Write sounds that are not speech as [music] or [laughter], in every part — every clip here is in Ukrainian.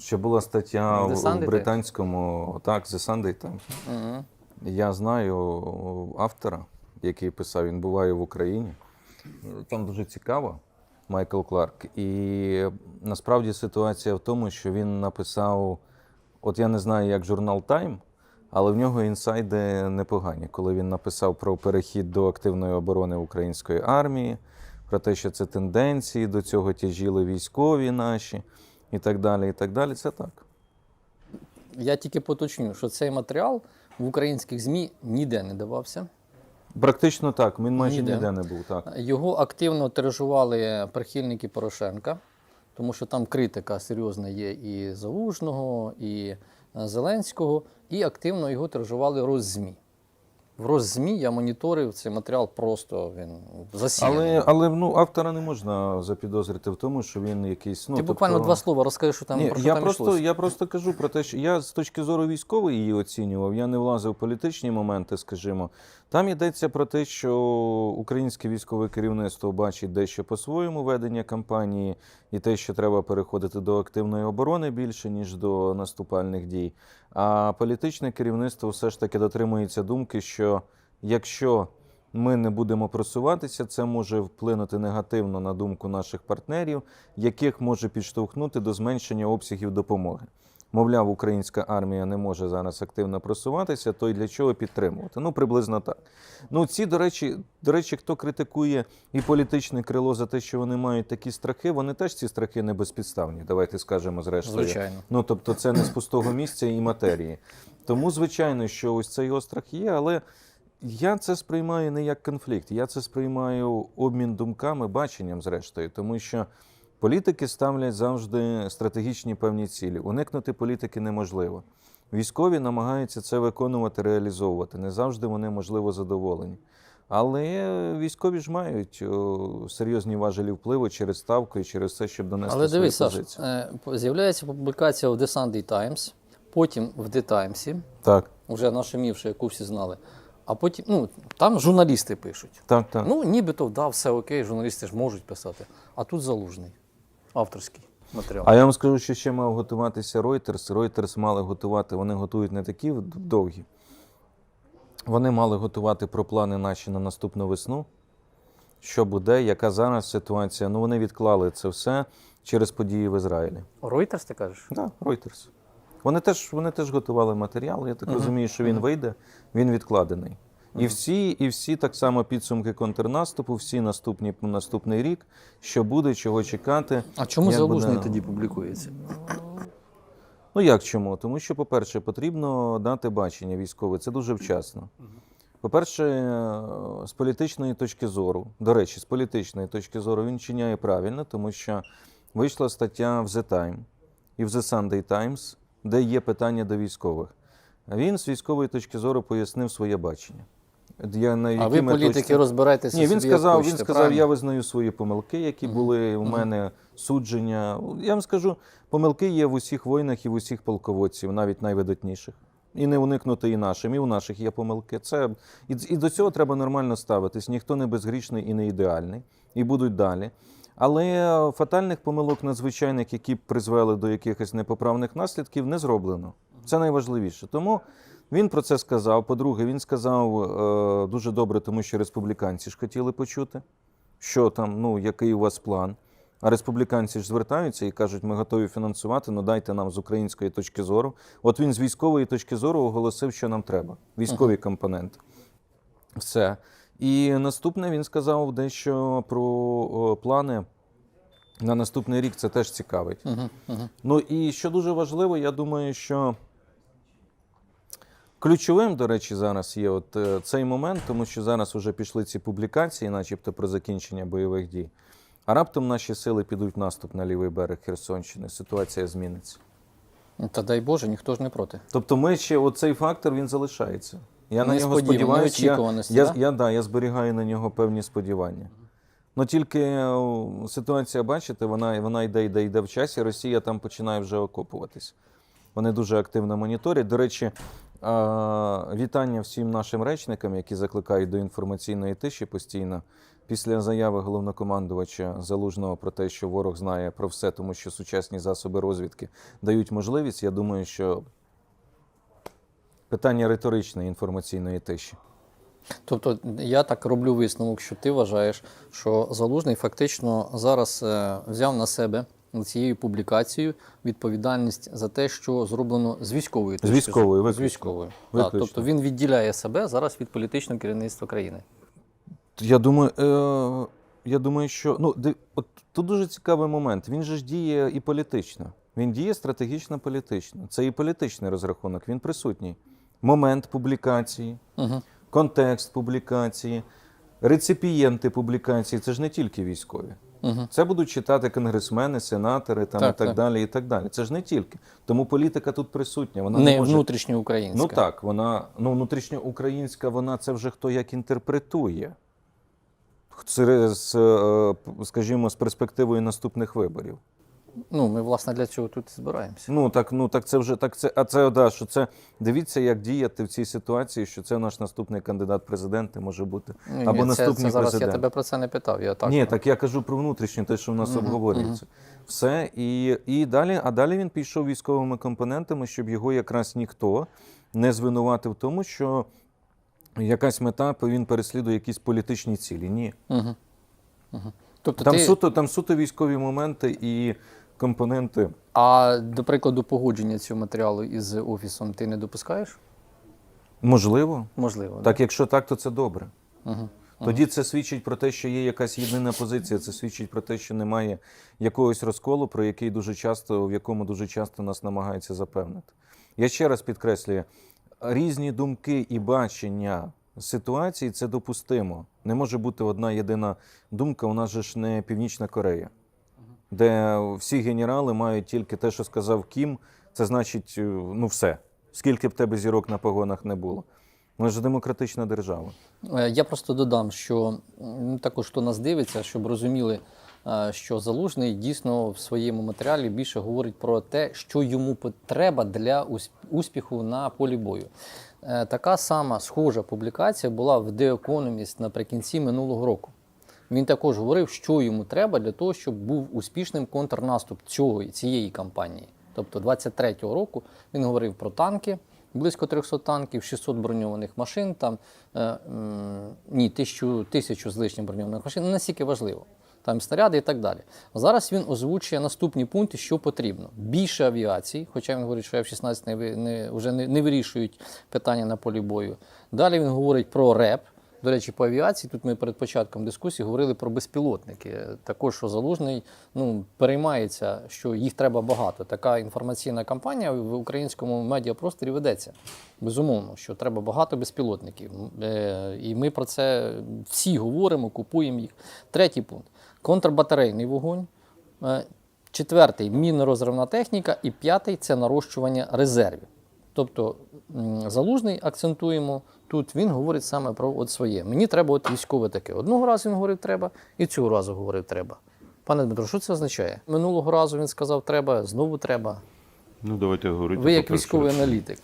Ще була стаття The в Sunday в британському, так, The Sunday Times. Угу. Я знаю автора, який писав, він буває в Україні. Там дуже цікаво, Майкл Кларк. І насправді ситуація в тому, що він написав: от я не знаю, як журнал Time, але в нього інсайди непогані, коли він написав про перехід до активної оборони української армії, про те, що це тенденції, до цього тяжіли військові наші і так далі. І так далі. Це так. Я тільки поточню, що цей матеріал в українських ЗМІ ніде не давався. Практично так. Він майже Ніде. ніде не був. Так. Його активно тиражували прихильники Порошенка, тому що там критика серйозна є і Залужного, і е, Зеленського, і активно його тиражували Роззмі. В Роззмі я моніторив цей матеріал, просто він засіяний. Але, але ну, автора не можна запідозрити в тому, що він якийсь. Ну, Ти тобто- буквально два слова розкажи, що там Ні, про що я там просто, йшлося. я просто кажу про те, що я з точки зору військової її оцінював, я не влазив в політичні моменти, скажімо. Там йдеться про те, що українське військове керівництво бачить дещо по-своєму ведення кампанії, і те, що треба переходити до активної оборони більше, ніж до наступальних дій. А політичне керівництво все ж таки дотримується думки, що якщо ми не будемо просуватися, це може вплинути негативно на думку наших партнерів, яких може підштовхнути до зменшення обсягів допомоги. Мовляв, українська армія не може зараз активно просуватися, то й для чого підтримувати? Ну, приблизно так. Ну, ці, до речі, до речі, хто критикує і політичне крило за те, що вони мають такі страхи, вони теж ці страхи не безпідставні. Давайте скажемо зрештою. Звичайно. Ну, тобто, це не з пустого місця і матерії. Тому, звичайно, що ось цей острах є, але я це сприймаю не як конфлікт, я це сприймаю обмін думками, баченням, зрештою, тому що політики ставлять завжди стратегічні певні цілі. Уникнути політики неможливо. Військові намагаються це виконувати, реалізовувати. Не завжди вони, можливо, задоволені. Але військові ж мають серйозні важелі впливу через ставку і через це, щоб донести Але свою дивись, Саш, позицію. е, з'являється публікація в The Sunday Times, потім в The Times, Так, вже нашумівши, яку всі знали. А потім, ну, там журналісти пишуть. так, так. Ну, нібито, да, все окей, журналісти ж можуть писати. А тут залужний, авторський матеріал. А я вам скажу, що ще мав готуватися Reuters. Reuters мали готувати, вони готують не такі довгі. Вони мали готувати про плани наші на наступну весну. Що буде, яка зараз ситуація. Ну, вони відклали це все через події в Ізраїлі. Reuters, ти кажеш? Так, да, Reuters. Вони теж, вони теж готували матеріал. Я так розумію, що він вийде, він відкладений. І всі, і всі так само підсумки контрнаступу, всі наступні наступний рік, що буде, чого чекати. А чому залужний буде- тоді публікується? Ну як чому? Тому що, по-перше, потрібно дати бачення військове. Це дуже вчасно. По-перше, з політичної точки зору, до речі, з політичної точки зору він чиняє правильно, тому що вийшла стаття в The Time і в The Sunday Times, де є питання до військових. Він з військової точки зору пояснив своє бачення. Я, на А ви, політики, розбирайтеся ні, він собі, як сказав, він хочете, сказав, я визнаю свої помилки, які були у мене судження. Я вам скажу, помилки є в усіх воїнах і в усіх полководців, навіть найвидатніших. І не уникнути і нашим, і у наших є помилки. Це і, і до цього треба нормально ставитись. Ніхто не безгрішний і не ідеальний, і будуть далі. Але фатальних помилок надзвичайних, які б призвели до якихось непоправних наслідків, не зроблено. Це найважливіше. Тому він про це сказав. По-друге, він сказав е, дуже добре, тому що республіканці ж хотіли почути, що там, ну, який у вас план. А республіканці ж звертаються і кажуть, ми готові фінансувати, ну дайте нам з української точки зору. От він з військової точки зору оголосив, що нам треба. Військові компоненти. Все. І наступне він сказав дещо про о, плани на наступний рік. Це теж цікавить. Мгм, мгм. Ну і що дуже важливо, я думаю, що ключовим, до речі, зараз є от е, цей момент, тому що зараз вже пішли ці публікації, начебто про закінчення бойових дій. А раптом наші сили підуть в наступ на лівий берег Херсонщини. Ситуація зміниться. Та дай Боже, ніхто ж не проти. Тобто, ми ще оцей фактор він залишається. Я на нього сподіваюся. Я, я, я, да, я зберігаю на нього певні сподівання. Ну тільки ситуація, бачите, вона, вона йде, йде, йде в часі. Росія там починає вже окопуватись. Вони дуже активно моніторять. До речі, вітання всім нашим речникам, які закликають до інформаційної тиші постійно після заяви головнокомандувача Залужного про те, що ворог знає про все, тому що сучасні засоби розвідки дають можливість, я думаю, що питання риторичної інформаційної тиші. Тобто я так роблю висновок, що ти вважаєш, що Залужний фактично зараз е, взяв на себе цією публікацією відповідальність за те, що зроблено з військової точки військової, зору. з виключно. військової. Так, Виключно. тобто він відділяє себе зараз від політичного керівництва країни. Я думаю, е, я думаю, що ну от тут дуже цікавий момент. Він же ж діє і політично. Він діє стратегічно політично. Це і політичний розрахунок. Він присутній. Момент публікації, Угу. контекст публікації, реципієнти публікації. Це ж не тільки військові. Угу. Це будуть читати конгресмени, сенатори там Так, і так, так. далі. І так далі. Це ж не тільки. Тому політика тут присутня. Вона Не не може... внутрішньоукраїнська. Ну так, вона ну внутрішньоукраїнська, вона це вже хто як інтерпретує. Це, з, е, скажімо, з перспективою наступних виборів. Ну, ми, власне, для цього тут і збираємося. Ну так, ну так це вже так. Це а це да, що це дивіться, як діяти в цій ситуації, що це наш наступний кандидат в президенти може бути. Ні, Або ні, наступний це зараз президент. я тебе про це не питав. Я так, Ні, так я кажу про внутрішнє, те, що в нас Мгм, обговорюється. Все. І, і далі, а далі він пішов військовими компонентами, щоб його якраз ніхто не звинуватив в тому, що якась мета він переслідує якісь політичні цілі. Ні. Угу. Угу. Тобто Там ти... суто, там суто військові моменти і компоненти. А до прикладу, погодження цього матеріалу із офісом ти не допускаєш? Можливо. Можливо. Так, якщо так, то це добре. Угу. Тоді це свідчить про те, що є якась єдина позиція. Це свідчить про те, що немає якогось розколу, про який дуже часто, в якому дуже часто нас намагаються запевнити. Я ще раз підкреслюю: різні думки і бачення ситуації це допустимо. Не може бути одна єдина думка. У нас же ж не Північна Корея, де всі генерали мають тільки те, що сказав Кім. Це значить, е, ну все. Скільки б тебе зірок на погонах не було. Ми ж демократична держава. Е, Я просто додам, що також хто нас дивиться, щоб розуміли, е, що залужний дійсно в своєму матеріалі більше говорить про те, що йому потреба для успіху на полі бою. Така сама схожа публікація була в The Economist наприкінці минулого року. Він також говорив, що йому треба для того, щоб був успішним контрнаступ цього, цієї кампанії. Тобто 23-го року він говорив про танки, близько 300 танків, 600 броньованих машин, там е, м, ні, тисячу, тисячу з лишнім броньованих машин, не настільки важливо. Там снаряди і так далі. Зараз він озвучує наступні пункти, що потрібно. Більше авіації, хоча він говорить, що F-16 не, не, вже не, не вирішують питання на полі бою. Далі він говорить про РЕП. До речі, по авіації тут ми перед початком дискусії говорили про безпілотники. Також що залужний ну, переймається, що їх треба багато. Така інформаційна кампанія в українському медіапросторі ведеться. Безумовно, що треба багато безпілотників. Е, І ми про це всі говоримо, купуємо їх. Третій пункт контрбатарейний вогонь. Е, Четвертий мінно-розривна техніка. І п'ятий це нарощування резервів. Тобто залужний акцентуємо тут. Він говорить саме про от своє. Мені треба от військове таке. Одного разу він говорив треба, і цього разу говорив треба. Пане Дмитро, що це означає? Минулого разу він сказав треба, знову треба. Ну, давайте говорити. Ви як військовий аналітик.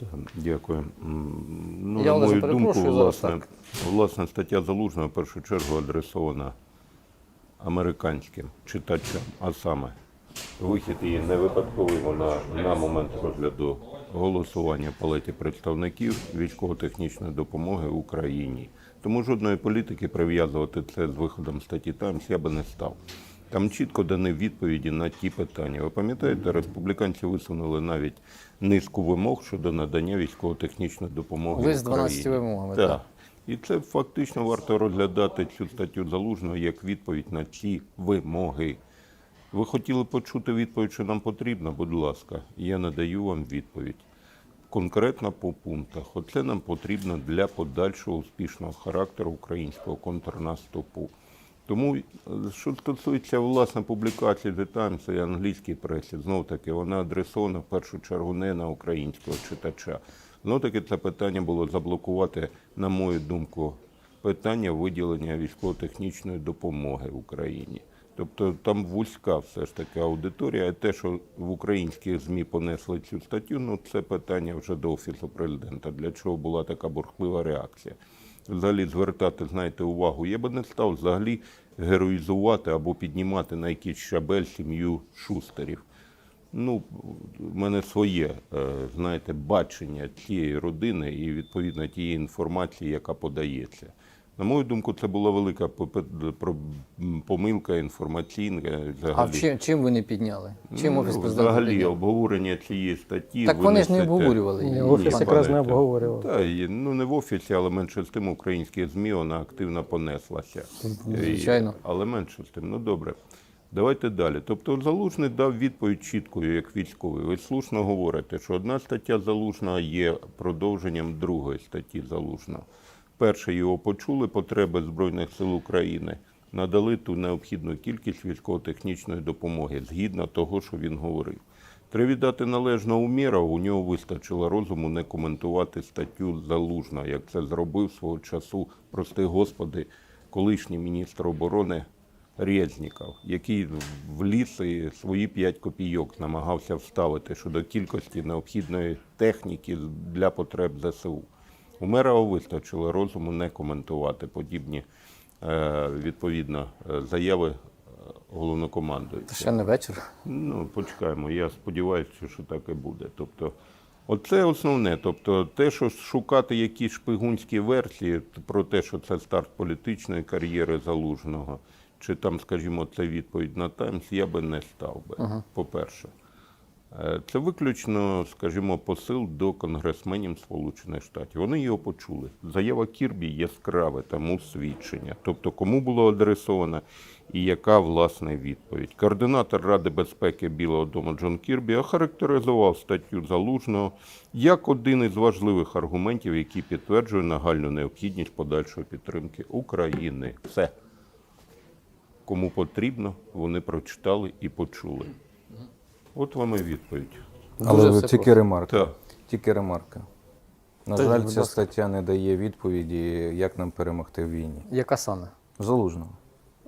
Так, Дякую. Ну, Я, на мою думку, власне, так. власне, стаття Залужного в першу чергу адресована американським читачам, а саме вихід її не випадковий, вона на момент розгляду голосування в палаті представників військово-технічної допомоги Україні. Тому жодної політики прив'язувати це з виходом статті Таймс я би не став. Там чітко дані відповіді на ті питання. Ви пам'ятаєте, республіканці висунули навіть низку вимог щодо надання військово-технічної допомоги. Ви з Україні. 12 вимогами, Так. так. І це фактично варто розглядати цю статтю залужного як відповідь на ці вимоги. Ви хотіли почути відповідь, що нам потрібно? Будь ласка, я надаю вам відповідь. Конкретно по пунктах. Оце нам потрібно для подальшого успішного характеру українського контрнаступу. Тому, е, що стосується власне публікації The Times і англійській пресі, знов таки вона адресована в першу чергу не на українського читача. Знов таки це питання було заблокувати, на мою думку, питання виділення військово-технічної допомоги Україні. Тобто там вузька все ж таки аудиторія. А те, що в українських ЗМІ понесли цю статтю, ну це питання вже до Офісу президента. Для чого була така бурхлива реакція? взагалі звертати, знаєте, увагу. Я би не став взагалі героїзувати або піднімати на якийсь щабель сім'ю шустерів. Ну, в мене своє, е, знаєте, бачення цієї родини і відповідно тієї інформації, яка подається. На мою думку, це була велика помилка інформаційна. А Взагалі. в чим, чим ви не підняли? Чим офіс Ну, президента взагалі підняв? обговорення цієї статті. Так вони ж не обговорювали. Ні, офіс якраз не обговорював. Та, ну не в офісі, але менше з тим українські ЗМІ вона активно понеслася. Звичайно. І- але менше з тим. Ну добре. Давайте далі. Тобто Залужний дав відповідь чіткою, як військовий. Ви слушно говорите, що одна стаття Залужного є продовженням другої статті Залужного. Перше його почули потреби Збройних сил України, надали ту необхідну кількість військово-технічної допомоги згідно того, що він говорив. Треба віддати належно Умєров, у нього вистачило розуму не коментувати статтю Залужного, як це зробив свого часу, прости господи, колишній міністр оборони Резніков, який вліз і свої 5 копійок намагався вставити щодо кількості необхідної техніки для потреб ЗСУ. У Мерова вистачило розуму не коментувати подібні е, відповідно е, заяви е, головнокомандуючого. Ще не вечір. Ну, почекаємо. Я сподіваюся, що так і буде. Тобто, оце основне. Тобто, те, що шукати якісь шпигунські версії про те, що це старт політичної кар'єри залужного, чи там, скажімо, це відповідь на Таймс, я би не став би. По-перше. Е, Це виключно, скажімо, посил до конгресменів Сполучених Штатів. Вони його почули. Заява Кірбі яскраве тому свідчення. Тобто, кому було адресовано і яка власне відповідь. Координатор Ради безпеки Білого Дому Джон Кірбі охарактеризував статтю Залужного як один із важливих аргументів, який підтверджує нагальну необхідність подальшої підтримки України. Все. Кому потрібно, вони прочитали і почули. От вам і відповідь. Але Дуже все тільки ремарка. Так. Тільки ремарка. На Та, жаль, будь ця ласка. стаття не дає відповіді, як нам перемогти в війні. Яка саме? Залужного.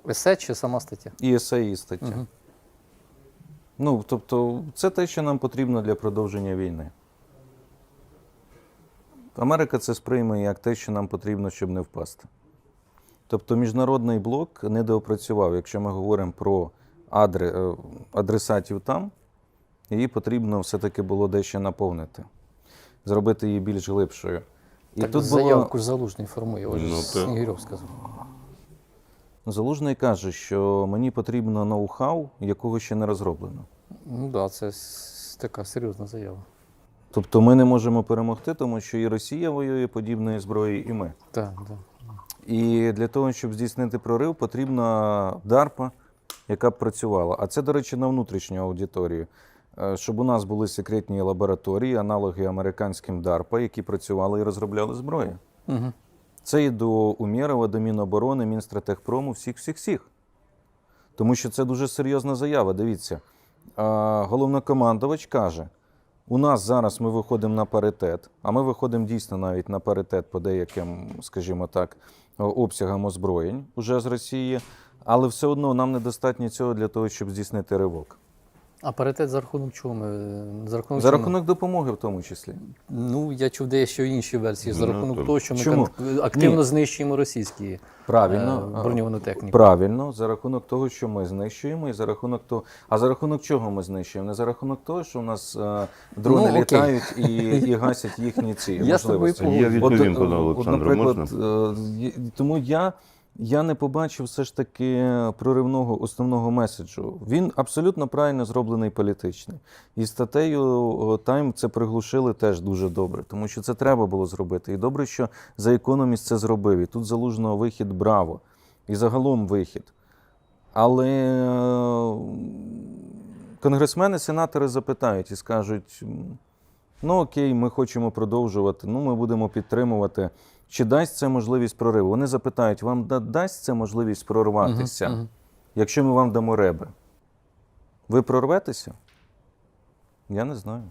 Есе чи сама стаття? І есе, і стаття. Ну, тобто, це те, що нам потрібно для продовження війни. Америка це сприйме як те, що нам потрібно, щоб не впасти. Тобто міжнародний блок недоопрацював, якщо ми говоримо про адре, е, адресатів там, її потрібно все-таки було дещо наповнити, зробити її більш глибшою. І так тут заявку було... залужний формує. Ось Ну. Снігирьов сказав. Залужний каже, що мені потрібно ноу-хау, якого ще не розроблено. Ну так, да, це така серйозна заява. Тобто ми не можемо перемогти, тому що і Росія воює подібною зброєю, і ми. Так, так. І для того, щоб здійснити прорив, потрібна DARPA, яка б працювала. А це, до речі, на внутрішню аудиторію. Е, Щоб у нас були секретні лабораторії, аналоги американським DARPA, які працювали і розробляли зброю. Угу. Це і до Умєрова, до Міноборони, Мінстратехпрому, всіх, всіх, всіх. Тому що це дуже серйозна заява. Дивіться, а, головнокомандувач каже: у нас зараз ми виходимо на паритет, а ми виходимо дійсно навіть на паритет по деяким, скажімо так, обсягам озброєнь уже з Росії, але все одно нам недостатньо цього для того, щоб здійснити ривок. А паритет за рахунок чого ми? За рахунок, За чого рахунок допомоги, в тому числі. Ну, я чув дещо інші версії. За Ну, рахунок то- того, що ми Чому? кон- активно Ні. знищуємо російські Правильно. е, броньовану техніку. Правильно, за рахунок того, що ми знищуємо, і за рахунок того. А за рахунок чого ми знищуємо? Не за рахунок того, що у нас е, дрони Ну, окей. літають і, і гасять їхні [laughs] ці Я з тобою можливості. погоджуюсь. Я відповім, пане е, Олександру, наприклад, е, є- тому я, я не побачив все ж таки проривного основного меседжу. Він абсолютно правильно зроблений політичний. І статтею Тайм це приглушили теж дуже добре, тому що це треба було зробити. І добре, що за економіст це зробив. І тут залужного вихід браво. І загалом вихід. Але е, конгресмени, сенатори запитають і скажуть: ну окей, ми хочемо продовжувати, ну ми будемо підтримувати. Чи дасть це можливість прориву? Вони запитають, вам дасть це можливість прорватися, uh-huh. якщо ми вам дамо реби? Ви прорветеся? Я не знаю.